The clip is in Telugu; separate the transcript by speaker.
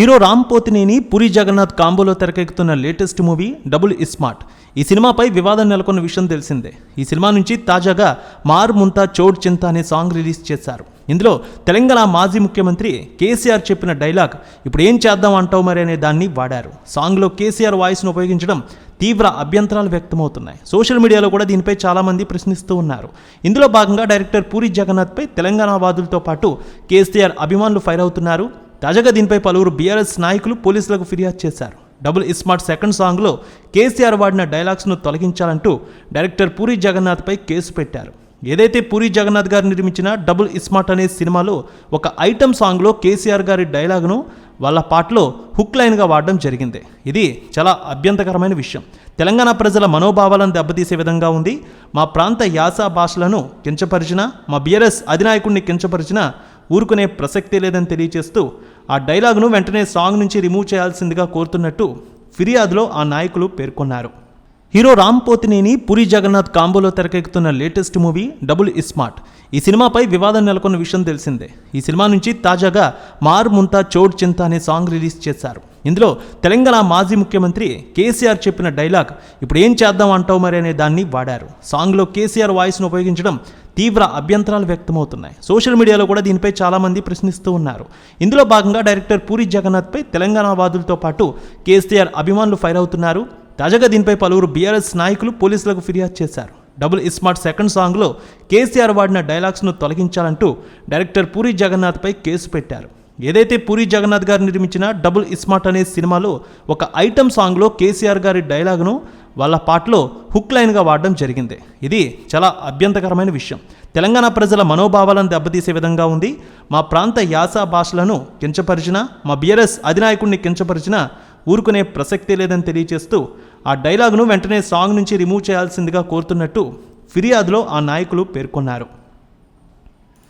Speaker 1: హీరో రామ్ పోతినేని పూరి జగన్నాథ్ కాంబోలో తెరకెక్కుతున్న లేటెస్ట్ మూవీ డబుల్ ఇస్మార్ట్ ఈ సినిమాపై వివాదం నెలకొన్న విషయం తెలిసిందే. ఈ సినిమా నుంచి తాజాగా మార్ ముంతా చోడ్ చింత అనే సాంగ్ రిలీజ్ చేశారు. ఇందులో తెలంగాణ మాజీ ముఖ్యమంత్రి కేసీఆర్ చెప్పిన డైలాగ్ ఇప్పుడు ఏం చేద్దాం అంటావు మరి అనే దాన్ని వాడారు. సాంగ్లో కేసీఆర్ వాయిస్ను ఉపయోగించడం తీవ్ర అభ్యంతరాలు వ్యక్తమవుతున్నాయి. సోషల్ మీడియాలో కూడా దీనిపై చాలామంది ప్రశ్నిస్తూ ఉన్నారు. ఇందులో భాగంగా డైరెక్టర్ పూరి జగన్నాథ్పై తెలంగాణ వాదులతో పాటు కేసీఆర్ అభిమానులు ఫైర్ అవుతున్నారు. తాజాగా దీనిపై పలువురు బీఆర్ఎస్ నాయకులు పోలీసులకు ఫిర్యాదు చేశారు. డబుల్ ఇస్మార్ట్ సెకండ్ సాంగ్లో కేసీఆర్ వాడిన డైలాగ్స్ను తొలగించాలంటూ డైరెక్టర్ పూరి జగన్నాథ్పై కేసు పెట్టారు. ఏదైతే పూరి జగన్నాథ్ గారు నిర్మించిన డబుల్ ఇస్మార్ట్ అనే సినిమాలో ఒక ఐటమ్ సాంగ్లో కేసీఆర్ గారి డైలాగ్ను వాళ్ళ పాటలో హుక్ లైన్గా వాడడం జరిగింది. ఇది చాలా అభ్యంతకరమైన విషయం. తెలంగాణ ప్రజల మనోభావాలను దెబ్బతీసే విధంగా ఉంది. మా ప్రాంత యాస భాషలను కించపరిచిన మా బీఆర్ఎస్ అధినాయకుడిని కించపరిచిన ఊరుకునే ప్రసక్తే లేదని తెలియజేస్తూ ఆ డైలాగును వెంటనే సాంగ్ నుంచి రిమూవ్ చేయాల్సిందిగా కోరుతున్నట్టు ఫిర్యాదులో ఆ నాయకులు పేర్కొన్నారు. హీరో రామ్ పోతినేని పూరి జగన్నాథ్ కాంబోలో తెరకెక్కుతున్న లేటెస్ట్ మూవీ డబుల్ ఇస్మార్ట్ ఈ సినిమాపై వివాదం నెలకొన్న విషయం తెలిసిందే. ఈ సినిమా నుంచి తాజాగా మార్ ముంతా చోడ్ చింత అనే సాంగ్ రిలీజ్ చేశారు. ఇందులో తెలంగాణ మాజీ ముఖ్యమంత్రి కేసీఆర్ చెప్పిన డైలాగ్ ఇప్పుడు ఏం చేద్దాం అంటావు మరి అనే దాన్ని వాడారు. సాంగ్లో కేసీఆర్ వాయిస్ను ఉపయోగించడం తీవ్ర అభ్యంతరాలు వ్యక్తమవుతున్నాయి. సోషల్ మీడియాలో కూడా దీనిపై చాలామంది ప్రశ్నిస్తూ ఉన్నారు. ఇందులో భాగంగా డైరెక్టర్ పూరి జగన్నాథ్పై తెలంగాణ వాదులతో పాటు కేసీఆర్ అభిమానులు ఫైర్ అవుతున్నారు. తాజాగా దీనిపై పలువురు బీఆర్ఎస్ నాయకులు పోలీసులకు ఫిర్యాదు చేశారు. డబుల్ ఇస్మార్ట్ సెకండ్ సాంగ్లో కేసీఆర్ వాడిన డైలాగ్స్ను తొలగించాలంటూ డైరెక్టర్ పూరి జగన్నాథ్పై కేసు పెట్టారు. ఏదైతే పూరి జగన్నాథ్ గారు నిర్మించిన డబుల్ ఇస్మార్ట్ అనే సినిమాలో ఒక ఐటమ్ సాంగ్లో కేసీఆర్ గారి డైలాగ్ను వాళ్ళ పాటలో హుక్ లైన్గా వాడడం జరిగింది. ఇది చాలా అభ్యంతకరమైన విషయం. తెలంగాణ ప్రజల మనోభావాలను దెబ్బతీసే విధంగా ఉంది. మా ప్రాంత యాస భాషలను కించపరిచిన మా బీఆర్ఎస్ అధినాయకుడిని కించపరిచిన ఊరుకునే ప్రసక్తే లేదని తెలియజేస్తూ ఆ డైలాగ్ను వెంటనే సాంగ్ నుంచి రిమూవ్ చేయాల్సిందిగా కోరుతున్నట్టు ఫిర్యాదులో ఆ నాయకులు పేర్కొన్నారు.